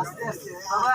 আস্তে আস্তে বাবা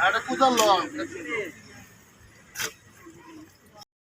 একটা কুদার লং